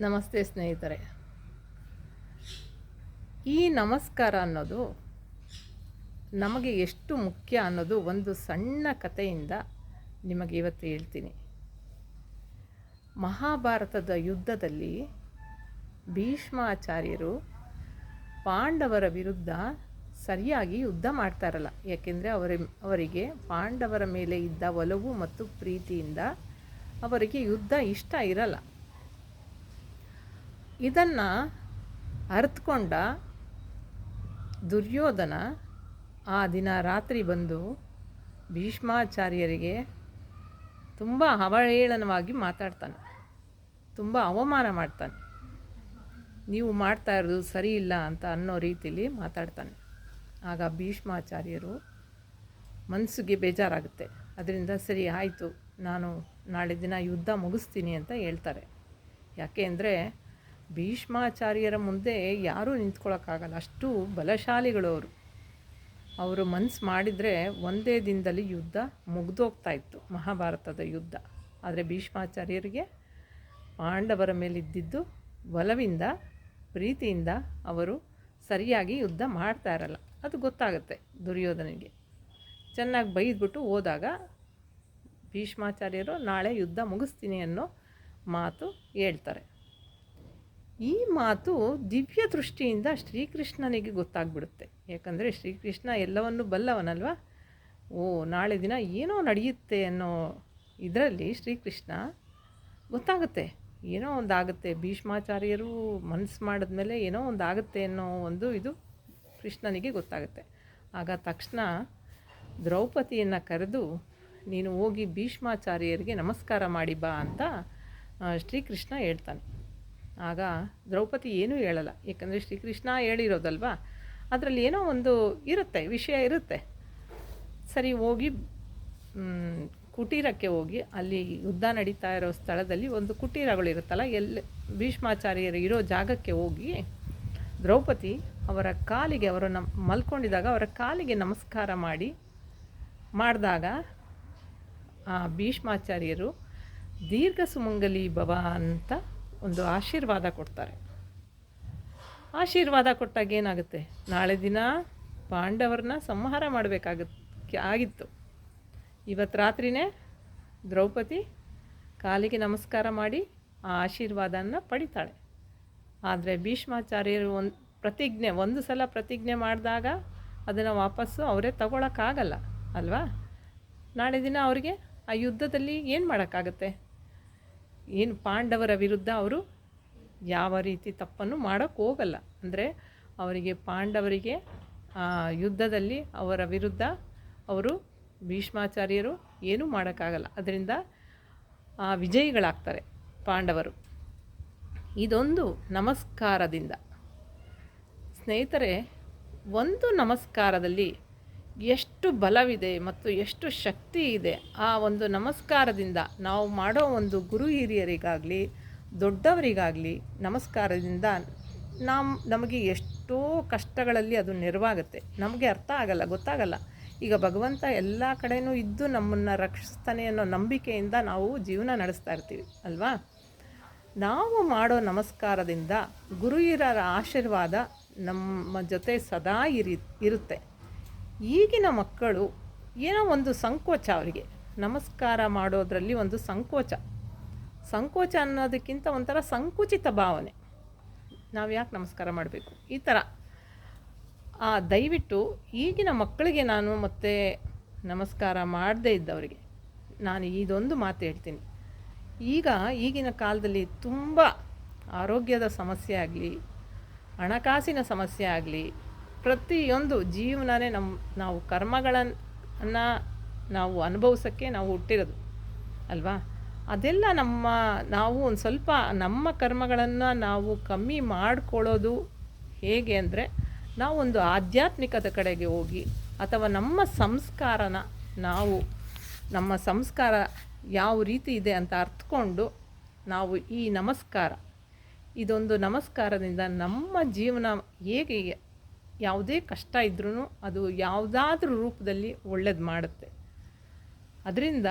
ನಮಸ್ತೆ ಸ್ನೇಹಿತರೆ. ಈ ನಮಸ್ಕಾರ ಅನ್ನೋದು ನಮಗೆ ಎಷ್ಟು ಮುಖ್ಯ ಅನ್ನೋದು ಒಂದು ಸಣ್ಣ ಕಥೆಯಿಂದ ನಿಮಗೆ ಇವತ್ತು ಹೇಳ್ತೀನಿ. ಮಹಾಭಾರತದ ಯುದ್ಧದಲ್ಲಿ ಭೀಷ್ಮಾಚಾರ್ಯರು ಪಾಂಡವರ ವಿರುದ್ಧ ಸರಿಯಾಗಿ ಯುದ್ಧ ಮಾಡ್ತಾರಲ್ಲ. ಯಾಕೆಂದರೆ ಅವರ, ಅವರಿಗೆ ಪಾಂಡವರ ಮೇಲೆ ಇದ್ದ ಒಲವು ಮತ್ತು ಪ್ರೀತಿಯಿಂದ ಅವರಿಗೆ ಯುದ್ಧ ಇಷ್ಟ ಇರಲ್ಲ. ಇದನ್ನು ಅರ್ಥಕೊಂಡ ದುರ್ಯೋಧನ ಆ ದಿನ ರಾತ್ರಿ ಬಂದು ಭೀಷ್ಮಾಚಾರ್ಯರಿಗೆ ತುಂಬ ಅವಹೇಳನವಾಗಿ ಮಾತಾಡ್ತಾನೆ. ತುಂಬ ಅವಮಾನ ಮಾಡ್ತಾನೆ. ನೀವು ಮಾಡ್ತಾ ಇರೋದು ಸರಿ ಇಲ್ಲ ಅಂತ ಅನ್ನೋ ರೀತಿಲಿ ಮಾತಾಡ್ತಾನೆ. ಆಗ ಭೀಷ್ಮಾಚಾರ್ಯರು ಮನಸ್ಸಿಗೆ ಬೇಜಾರಾಗುತ್ತೆ. ಅದರಿಂದ ಸರಿ ಆಯಿತು, ನಾನು ನಾಳೆ ದಿನ ಯುದ್ಧ ಮುಗಿಸ್ತೀನಿ ಅಂತ ಹೇಳ್ತಾರೆ. ಯಾಕೆ ಅಂದರೆ ಭೀಷ್ಮಾಚಾರ್ಯರ ಮುಂದೆ ಯಾರೂ ನಿಂತ್ಕೊಳ್ಳೋಕ್ಕಾಗಲ್ಲ ಅಷ್ಟು ಬಲಶಾಲಿಗಳು ಅವರು ಅವರು ಮನ್ಸು ಮಾಡಿದರೆ ಒಂದೇ ದಿನದಲ್ಲಿ ಯುದ್ಧ ಮುಗ್ದೋಗ್ತಾ ಇತ್ತು, ಮಹಾಭಾರತದ ಯುದ್ಧ. ಆದರೆ ಭೀಷ್ಮಾಚಾರ್ಯರಿಗೆ ಪಾಂಡವರ ಮೇಲಿದ್ದಿದ್ದು ಒಲವಿಂದ, ಪ್ರೀತಿಯಿಂದ ಅವರು ಸರಿಯಾಗಿ ಯುದ್ಧ ಮಾಡ್ತಾ ಇರಲ್ಲ. ಅದು ಗೊತ್ತಾಗುತ್ತೆ ದುರ್ಯೋಧನಿಗೆ ಚೆನ್ನಾಗಿ ಬೈದ್ಬಿಟ್ಟು ಹೋದಾಗ ಭೀಷ್ಮಾಚಾರ್ಯರು, ನಾಳೆ ಯುದ್ಧ ಮುಗಿಸ್ತೀನಿ ಅನ್ನೋ ಮಾತು ಹೇಳ್ತಾರೆ. ಈ ಮಾತು ದಿವ್ಯ ದೃಷ್ಟಿಯಿಂದ ಶ್ರೀಕೃಷ್ಣನಿಗೆ ಗೊತ್ತಾಗ್ಬಿಡುತ್ತೆ. ಯಾಕಂದರೆ ಶ್ರೀಕೃಷ್ಣ ಎಲ್ಲವನ್ನು ಬಲ್ಲವನಲ್ವಾ? ಓ, ನಾಳೆ ದಿನ ಏನೋ ನಡೆಯುತ್ತೆ ಅನ್ನೋ ಇದರಲ್ಲಿ ಶ್ರೀಕೃಷ್ಣ ಗೊತ್ತಾಗುತ್ತೆ. ಏನೋ ಒಂದಾಗುತ್ತೆ. ಭೀಷ್ಮಾಚಾರ್ಯರು ಮನಸ್ಸು ಮಾಡಿದ್ಮೇಲೆ ಏನೋ ಒಂದಾಗುತ್ತೆ ಅನ್ನೋ ಒಂದು ಇದು ಕೃಷ್ಣನಿಗೆ ಗೊತ್ತಾಗುತ್ತೆ. ಆಗ ತಕ್ಷಣ ದ್ರೌಪದಿಯನ್ನು ಕರೆದು, ನೀನು ಹೋಗಿ ಭೀಷ್ಮಾಚಾರ್ಯರಿಗೆ ನಮಸ್ಕಾರ ಮಾಡಿ ಬಾ ಅಂತ ಶ್ರೀಕೃಷ್ಣ ಹೇಳ್ತಾನೆ. ಆಗ ದ್ರೌಪದಿ ಏನೂ ಹೇಳಲ್ಲ. ಏಕೆಂದರೆ ಶ್ರೀಕೃಷ್ಣ ಹೇಳಿರೋದಲ್ವಾ? ಅದರಲ್ಲಿ ಏನೋ ಒಂದು ಇರುತ್ತೆ, ವಿಷಯ ಇರುತ್ತೆ. ಸರಿ, ಹೋಗಿ ಕುಟೀರಕ್ಕೆ ಹೋಗಿ, ಅಲ್ಲಿ ಯುದ್ಧ ನಡೀತಾ ಇರೋ ಸ್ಥಳದಲ್ಲಿ ಒಂದು ಕುಟೀರಗಳಿರುತ್ತಲ್ಲ ಎಲ್ಲಿ ಭೀಷ್ಮಾಚಾರ್ಯರು ಇರೋ ಜಾಗಕ್ಕೆ ಹೋಗಿ ದ್ರೌಪದಿ ಅವರ ಕಾಲಿಗೆ ಅವರು ನಮ್ ಮಲ್ಕೊಂಡಿದ್ದಾಗ ಅವರ ಕಾಲಿಗೆ ನಮಸ್ಕಾರ ಮಾಡಿ, ಮಾಡಿದಾಗ, ಆ ಭೀಷ್ಮಾಚಾರ್ಯರು, ದೀರ್ಘ ಸುಮಂಗಲಿ ಭವ ಅಂತ ಒಂದು ಆಶೀರ್ವಾದ ಕೊಡ್ತಾರೆ. ಆಶೀರ್ವಾದ ಕೊಟ್ಟಾಗ ಏನಾಗುತ್ತೆ? ನಾಳೆ ದಿನ ಪಾಂಡವರನ್ನ ಸಂಹಾರ ಮಾಡಬೇಕಾಗುತ್ತೆ ಆಗಿತ್ತು. ಇವತ್ತು ರಾತ್ರಿನೇ ದ್ರೌಪದಿ ಕಾಲಿಗೆ ನಮಸ್ಕಾರ ಮಾಡಿ ಆ ಆಶೀರ್ವಾದನ ಪಡಿತಾಳೆ. ಆದರೆ ಭೀಷ್ಮಾಚಾರ್ಯರು ಒಂದು ಪ್ರತಿಜ್ಞೆ ಒಂದು ಸಲ ಪ್ರತಿಜ್ಞೆ ಮಾಡಿದಾಗ ಅದನ್ನು ವಾಪಸ್ಸು ಅವರೇ ತಗೊಳಕ್ಕಾಗಲ್ಲ, ಅಲ್ವಾ? ನಾಳೆ ದಿನ ಅವರಿಗೆ ಆ ಯುದ್ಧದಲ್ಲಿ ಏನು ಮಾಡೋಕ್ಕಾಗತ್ತೆ? ಏನು ಪಾಂಡವರ ವಿರುದ್ಧ ಅವರು ಯಾವ ರೀತಿ ತಪ್ಪನ್ನು ಮಾಡೋಕ್ಕೆ ಹೋಗಲ್ಲ. ಅಂದರೆ ಅವರಿಗೆ ಪಾಂಡವರಿಗೆ ಯುದ್ಧದಲ್ಲಿ ಅವರ ವಿರುದ್ಧ ಅವರು ಭೀಷ್ಮಾಚಾರ್ಯರು ಏನೂ ಮಾಡೋಕ್ಕಾಗಲ್ಲ. ಅದರಿಂದ ವಿಜಯಿಗಳಾಗ್ತಾರೆ ಪಾಂಡವರು. ಇದೊಂದು ನಮಸ್ಕಾರದಿಂದ. ಸ್ನೇಹಿತರೆ, ಒಂದು ನಮಸ್ಕಾರದಲ್ಲಿ ಎಷ್ಟು ಬಲವಿದೆ ಮತ್ತು ಎಷ್ಟು ಶಕ್ತಿ ಇದೆ ಆ ಒಂದು ನಮಸ್ಕಾರದಿಂದ ನಾವು ಮಾಡೋ ಒಂದು ಗುರು ಹಿರಿಯರಿಗಾಗಲಿ, ದೊಡ್ಡವರಿಗಾಗಲಿ ನಮಸ್ಕಾರದಿಂದ ನಮ್ಮ ನಮಗೆ ಎಷ್ಟೋ ಕಷ್ಟಗಳಲ್ಲಿ ಅದು ನೆರವಾಗುತ್ತೆ. ನಮಗೆ ಅರ್ಥ ಆಗಲ್ಲ, ಗೊತ್ತಾಗಲ್ಲ. ಈಗ ಭಗವಂತ ಎಲ್ಲ ಕಡೆಯೂ ಇದ್ದು ನಮ್ಮನ್ನು ರಕ್ಷಿಸ್ತಾನೆ ಅನ್ನೋ ನಂಬಿಕೆಯಿಂದ ನಾವು ಜೀವನ ನಡೆಸ್ತಾ ಇರ್ತೀವಿ, ಅಲ್ವಾ? ನಾವು ಮಾಡೋ ನಮಸ್ಕಾರದಿಂದ ಗುರುಹಿರರ ಆಶೀರ್ವಾದ ನಮ್ಮ ಜೊತೆ ಸದಾ ಇರಿ, ಇರುತ್ತೆ. ಈಗಿನ ಮಕ್ಕಳು ಏನೋ ಒಂದು ಸಂಕೋಚ ಅವರಿಗೆ. ನಮಸ್ಕಾರ ಮಾಡೋದರಲ್ಲಿ ಒಂದು ಸಂಕೋಚ. ಸಂಕೋಚ ಅನ್ನೋದಕ್ಕಿಂತ ಒಂಥರ ಸಂಕುಚಿತ ಭಾವನೆ. ನಾವು ಯಾಕೆ ನಮಸ್ಕಾರ ಮಾಡಬೇಕು? ಈ ಥರ ಆ, ದಯವಿಟ್ಟು ಈಗಿನ ಮಕ್ಕಳಿಗೆ ನಾನು ಮತ್ತೆ ನಮಸ್ಕಾರ ಮಾಡದೇ ಇದ್ದವರಿಗೆ ನಾನು ಇದೊಂದು ಮಾತು ಹೇಳ್ತೀನಿ. ಈಗ ಈಗಿನ ಕಾಲದಲ್ಲಿ ತುಂಬ ಆರೋಗ್ಯದ ಸಮಸ್ಯೆ ಆಗಲಿ, ಹಣಕಾಸಿನ ಸಮಸ್ಯೆ ಆಗಲಿ ಪ್ರತಿಯೊಂದು ಜೀವನನೇ ನಮ್ಮ ನಾವು ಕರ್ಮಗಳನ್ನು ನಾವು ಅನುಭವಿಸೋಕ್ಕೆ ನಾವು ಹುಟ್ಟಿರೋದು, ಅಲ್ವಾ? ಅದೆಲ್ಲ ನಮ್ಮ, ನಾವು ಒಂದು ಸ್ವಲ್ಪ ನಮ್ಮ ಕರ್ಮಗಳನ್ನು ನಾವು ಕಮ್ಮಿ ಮಾಡಿಕೊಳ್ಳೋದು ಹೇಗೆ ಅಂದರೆ ನಾವೊಂದು ಆಧ್ಯಾತ್ಮಿಕದ ಕಡೆಗೆ ಹೋಗಿ ಅಥವಾ ನಮ್ಮ ಸಂಸ್ಕಾರನ ನಾವು, ನಮ್ಮ ಸಂಸ್ಕಾರ ಯಾವ ರೀತಿ ಇದೆ ಅಂತ ಅರ್ಥಕೊಂಡು ನಾವು ಈ ನಮಸ್ಕಾರ, ಇದೊಂದು ನಮಸ್ಕಾರದಿಂದ ನಮ್ಮ ಜೀವನ ಹೇಗೆ ಯಾವುದೇ ಕಷ್ಟ ಇದ್ರೂ ಅದು ಯಾವುದಾದ್ರೂ ರೂಪದಲ್ಲಿ ಒಳ್ಳೇದು ಮಾಡುತ್ತೆ. ಅದರಿಂದ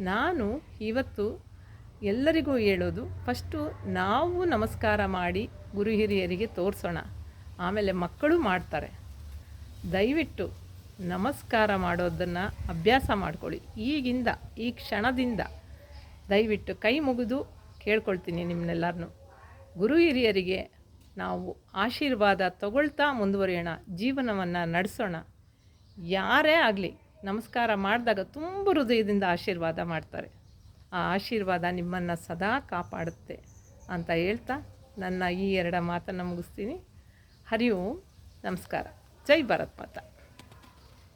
ನಾನು ಇವತ್ತು ಎಲ್ಲರಿಗೂ ಹೇಳೋದು, ಫಸ್ಟು ನಾವು ನಮಸ್ಕಾರ ಮಾಡಿ ಗುರು ಹಿರಿಯರಿಗೆ ತೋರಿಸೋಣ. ಆಮೇಲೆ ಮಕ್ಕಳು ಮಾಡ್ತಾರೆ. ದಯವಿಟ್ಟು ನಮಸ್ಕಾರ ಮಾಡೋದನ್ನು ಅಭ್ಯಾಸ ಮಾಡ್ಕೊಳ್ಳಿ. ಈಗಿಂದ, ಈ ಕ್ಷಣದಿಂದ ದಯವಿಟ್ಟು ಕೈ ಮುಗಿದು ಕೇಳ್ಕೊಳ್ತೀನಿ ನಿಮ್ಮನ್ನೆಲ್ಲರನ್ನು ಗುರು ಹಿರಿಯರಿಗೆ ನಾವು ಆಶೀರ್ವಾದ ತಗೊಳ್ತಾ ಮುಂದುವರಿಯೋಣ, ಜೀವನವನ್ನು ನಡೆಸೋಣ. ಯಾರೇ ಆಗಲಿ ನಮಸ್ಕಾರ ಮಾಡಿದಾಗ ತುಂಬ ಹೃದಯದಿಂದ ಆಶೀರ್ವಾದ ಮಾಡ್ತಾರೆ. ಆ ಆಶೀರ್ವಾದ ನಿಮ್ಮನ್ನು ಸದಾ ಕಾಪಾಡುತ್ತೆ ಅಂತ ಹೇಳ್ತಾ ನನ್ನ ಈ ಎರಡ ಮಾತನ್ನು ಮುಗಿಸ್ತೀನಿ. ಹರಿ ನಮಸ್ಕಾರ. ಜೈ ಭಾರತ್ ಮಾತಾ.